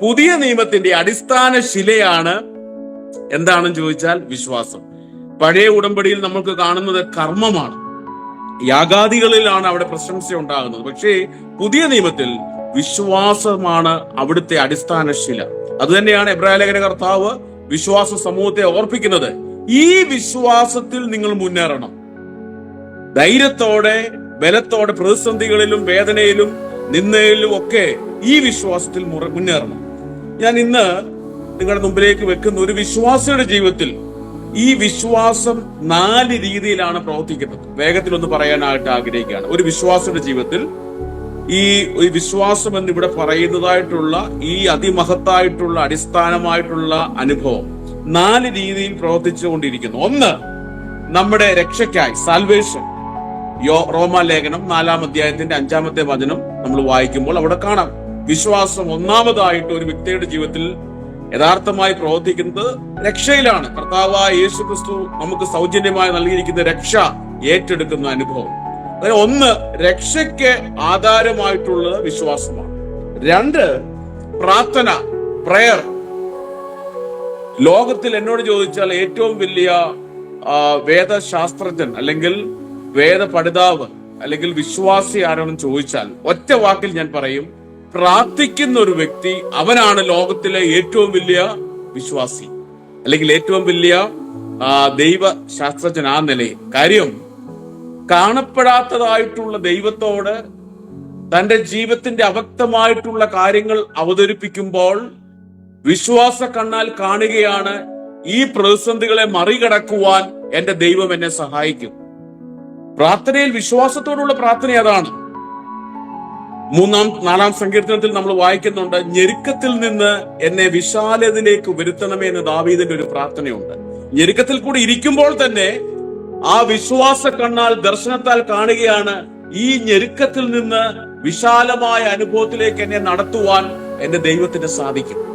പുതിയ നിയമത്തിന്റെ അടിസ്ഥാന ശിലയാണ് എന്താണെന്ന് ചോദിച്ചാൽ വിശ്വാസം. പഴയ ഉടമ്പടിയിൽ നമ്മൾക്ക് കാണുന്നത് കർമ്മമാണ്. യാഗാദികളിലാണ് അവിടെ പ്രശംസ ഉണ്ടാകുന്നത്. പക്ഷേ പുതിയ നിയമത്തിൽ വിശ്വാസമാണ് അവിടുത്തെ അടിസ്ഥാന ശില. അതുതന്നെയാണ് എബ്രാഹിലേഖന കർത്താവ് വിശ്വാസ സമൂഹത്തെ ഓർപ്പിക്കുന്നത്. ഈ വിശ്വാസത്തിൽ നിങ്ങൾ മുന്നേറണം. ധൈര്യത്തോടെ ബലത്തോടെ പ്രതിസന്ധികളിലും വേദനയിലും നിന്നയിലും ഒക്കെ ഈ വിശ്വാസത്തിൽ മുന്നേറണം. ഞാൻ ഇന്ന് നിങ്ങളുടെ മുമ്പിലേക്ക് വെക്കുന്ന ഒരു വിശ്വാസിയുടെ ജീവിതത്തിൽ ഈ വിശ്വാസം നാല് രീതിയിലാണ് പ്രവർത്തിക്കുന്നത്. വേഗത്തിൽ ഒന്ന് പറയാനായിട്ട് ആഗ്രഹിക്കുകയാണ്. ഒരു വിശ്വാസിയുടെ ജീവിതത്തിൽ ഈ ഒരു വിശ്വാസം എന്ന് ഇവിടെ പറയുന്നതായിട്ടുള്ള ഈ അതിമഹത്തായിട്ടുള്ള അടിസ്ഥാനമായിട്ടുള്ള അനുഭവം നാല് രീതിയിൽ പ്രവർത്തിച്ചുകൊണ്ടിരിക്കുന്നു. ഒന്ന് നമ്മുടെ രക്ഷയ്ക്കായി സാൽവേഷൻ യോ റോമാലേഖനം നാലാം അധ്യായത്തിന്റെ അഞ്ചാമത്തെ വചനം നമ്മൾ വായിക്കുമ്പോൾ അവിടെ കാണാം. വിശ്വാസം ഒന്നാമതായിട്ട് ഒരു വ്യക്തിയുടെ ജീവിതത്തിൽ യഥാർത്ഥമായി പ്രവർത്തിക്കുന്നത് രക്ഷയിലാണ്. കർത്താവായ യേശു ക്രിസ്തു നമുക്ക് സൗജന്യമായി നൽകിയിരിക്കുന്ന രക്ഷ ഏറ്റെടുക്കുന്ന അനുഭവം. അതായത് ഒന്ന് രക്ഷയ്ക്ക് ആധാരമായിട്ടുള്ളത് വിശ്വാസമാണ്. രണ്ട് പ്രാർത്ഥന പ്രയർ ലോകത്തിൽ എന്നോട് ചോദിച്ചാൽ ഏറ്റവും വലിയ വേദശാസ്ത്രജ്ഞൻ അല്ലെങ്കിൽ വേദ പഠിതാവ് അല്ലെങ്കിൽ വിശ്വാസി ആരാണെന്ന് ചോദിച്ചാൽ ഒറ്റ വാക്കിൽ ഞാൻ പറയും പ്രാർത്ഥിക്കുന്ന ഒരു വ്യക്തി അവനാണ് ലോകത്തിലെ ഏറ്റവും വലിയ വിശ്വാസി. അല്ലെങ്കിൽ ഏറ്റവും വലിയ ദൈവ ശാസ്ത്രജ്ഞൻ ആ നിലയിൽ. കാര്യം കാണപ്പെടാത്തതായിട്ടുള്ള ദൈവത്തോട് തന്റെ ജീവിതത്തിന്റെ അവക്തമായിട്ടുള്ള കാര്യങ്ങൾ അവതരിപ്പിക്കുമ്പോൾ വിശ്വാസ കണ്ണാൽ കാണുകയാണ് ഈ പ്രതിസന്ധികളെ മറികടക്കുവാൻ എന്റെ ദൈവം എന്നെ സഹായിക്കും. പ്രാർത്ഥനയിൽ വിശ്വാസത്തോടുള്ള പ്രാർത്ഥന അതാണ്. മൂന്നാം നാലാം സങ്കീർത്തനത്തിൽ നമ്മൾ വായിക്കുന്നുണ്ട് ഞെരുക്കത്തിൽ നിന്ന് എന്നെ വിശാലതയിലേക്ക് വരുത്തണമേ എന്ന് ദാവീദിന്റെ ഒരു പ്രാർത്ഥനയുണ്ട്. ഞെരുക്കത്തിൽ കൂടി ഇരിക്കുമ്പോൾ തന്നെ ആ വിശ്വാസ കണ്ണാൽ ദർശനത്താൽ കാണുകയാണ് ഈ ഞെരുക്കത്തിൽ നിന്ന് വിശാലമായ അനുഭവത്തിലേക്ക് എന്നെ നടത്തുവാൻ എന്റെ ദൈവത്തിന് സാധിക്കും.